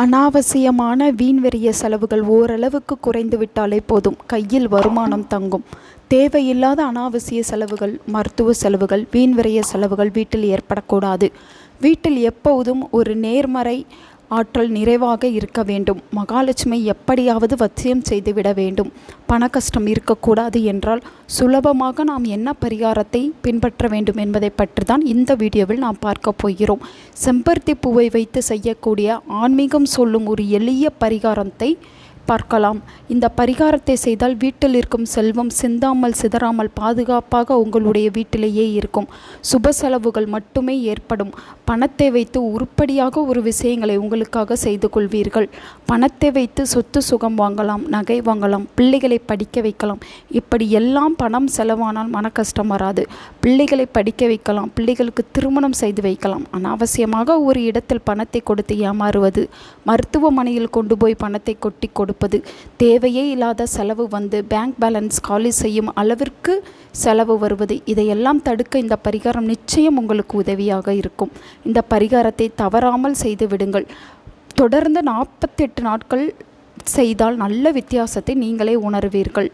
அனாவசியமான வீண்வெறிய செலவுகள் ஓரளவுக்கு குறைந்து விட்டாலே போதும். கையில் வருமானம் தங்கும். தேவையில்லாத அனாவசிய செலவுகள் மருத்துவ செலவுகள் வீண்விரைய செலவுகள் வீட்டில் ஏற்படக்கூடாது. வீட்டில் எப்போதும் ஒரு நேர்மறை ஆற்றல் நிறைவாக இருக்க வேண்டும். மகாலட்சுமி எப்படியாவது வச்சியம் செய்துவிட வேண்டும். பண கஷ்டம் இருக்கக்கூடாது என்றால் சுலபமாக நாம் என்ன பரிகாரத்தை பின்பற்ற வேண்டும் என்பதை பற்றி தான் இந்த வீடியோவில் நாம் பார்க்க போகிறோம். செம்பருத்தி பூவை வைத்து செய்யக்கூடிய ஆன்மீகம் சொல்லும் ஒரு எளிய பரிகாரத்தை பார்க்கலாம். இந்த பரிகாரத்தை செய்தால் வீட்டில் இருக்கும் செல்வம் சிந்தாமல் சிதறாமல் பாதுகாப்பாக உங்களுடைய வீட்டிலேயே இருக்கும். சுப செலவுகள் மட்டுமே ஏற்படும். பணத்தை வைத்து உருப்படியாக ஒரு விஷயங்களை உங்களுக்காக செய்து கொள்வீர்கள். பணத்தை வைத்து சொத்து சுகம் வாங்கலாம் நகை வாங்கலாம் பிள்ளைகளை படிக்க வைக்கலாம். இப்படி எல்லாம் பணம் செலவானால் மன கஷ்டம் வராது. பிள்ளைகளை படிக்க வைக்கலாம் பிள்ளைகளுக்கு திருமணம் செய்து வைக்கலாம். அனாவசியமாக ஒரு இடத்தில் பணத்தை கொடுத்து ஏமாறுவது மருத்துவமனையில் கொண்டு போய் பணத்தை கொட்டி கொடு கொடுப்பது. தேவையே இல்லாத செலவு வந்து பேங்க் பேலன்ஸ் காலி செய்யும் அளவிற்கு செலவு வருவது. இதையெல்லாம் தடுக்க இந்த பரிகாரம் நிச்சயம் உங்களுக்கு உதவியாக இருக்கும். இந்த பரிகாரத்தை தவறாமல் செய்து விடுங்கள். தொடர்ந்து நாற்பத்தெட்டு நாட்கள் செய்தால் நல்ல வித்தியாசத்தை நீங்களே உணர்வீர்கள்.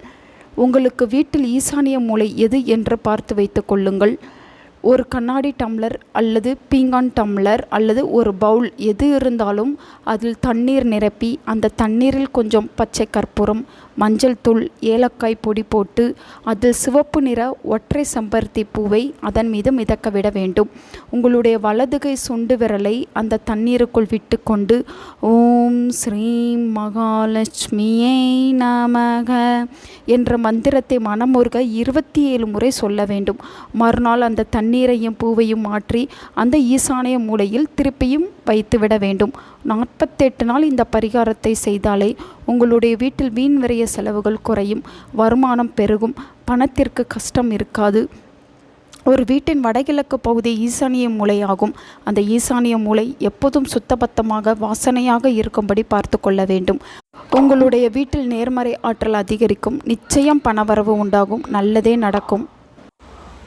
உங்களுக்கு வீட்டில் ஈசானிய மூளை எது என்று பார்த்து வைத்து கொள்ளுங்கள். ஒரு கண்ணாடி டம்ளர் அல்லது பீங்கான் டம்ளர் அல்லது ஒரு பவுல் எது இருந்தாலும் அதில் தண்ணீர் நிரப்பி அந்த தண்ணீரில் கொஞ்சம் பச்சை கற்பூரம் மஞ்சள் தூள் ஏலக்காய் பொடி போட்டு அதில் சிவப்பு நிற ஒற்றை செம்பருத்தி பூவை அதன் மீது மிதக்க விட வேண்டும். உங்களுடைய வலதுகை சுண்டு விரலை அந்த தண்ணீருக்குள் விட்டு கொண்டு ஓம் ஸ்ரீம் மகாலட்சுமியை நமக என்ற மந்திரத்தை மனமுருக இருபத்தி ஏழு முறை சொல்ல வேண்டும். மறுநாள் அந்த தண்ணீர் தண்ணீரையும் பூவையும் மாற்றி அந்த ஈசானிய மூலையில் திருப்பியும் வைத்துவிட வேண்டும். நாற்பத்தெட்டு நாள் இந்த பரிகாரத்தை செய்தாலே உங்களுடைய வீட்டில் வீண் விரைய செலவுகள் குறையும் வருமானம் பெருகும் பணத்திற்கு கஷ்டம் இருக்காது. ஒரு வீட்டின் வடகிழக்கு பகுதி ஈசானிய மூலையாகும். அந்த ஈசானிய மூலை எப்போதும் சுத்தபத்தமாக வாசனையாக இருக்கும்படி பார்த்து கொள்ள வேண்டும். உங்களுடைய வீட்டில் நேர்மறை ஆற்றல் அதிகரிக்கும். நிச்சயம் பணவரவு உண்டாகும். நல்லதே நடக்கும்.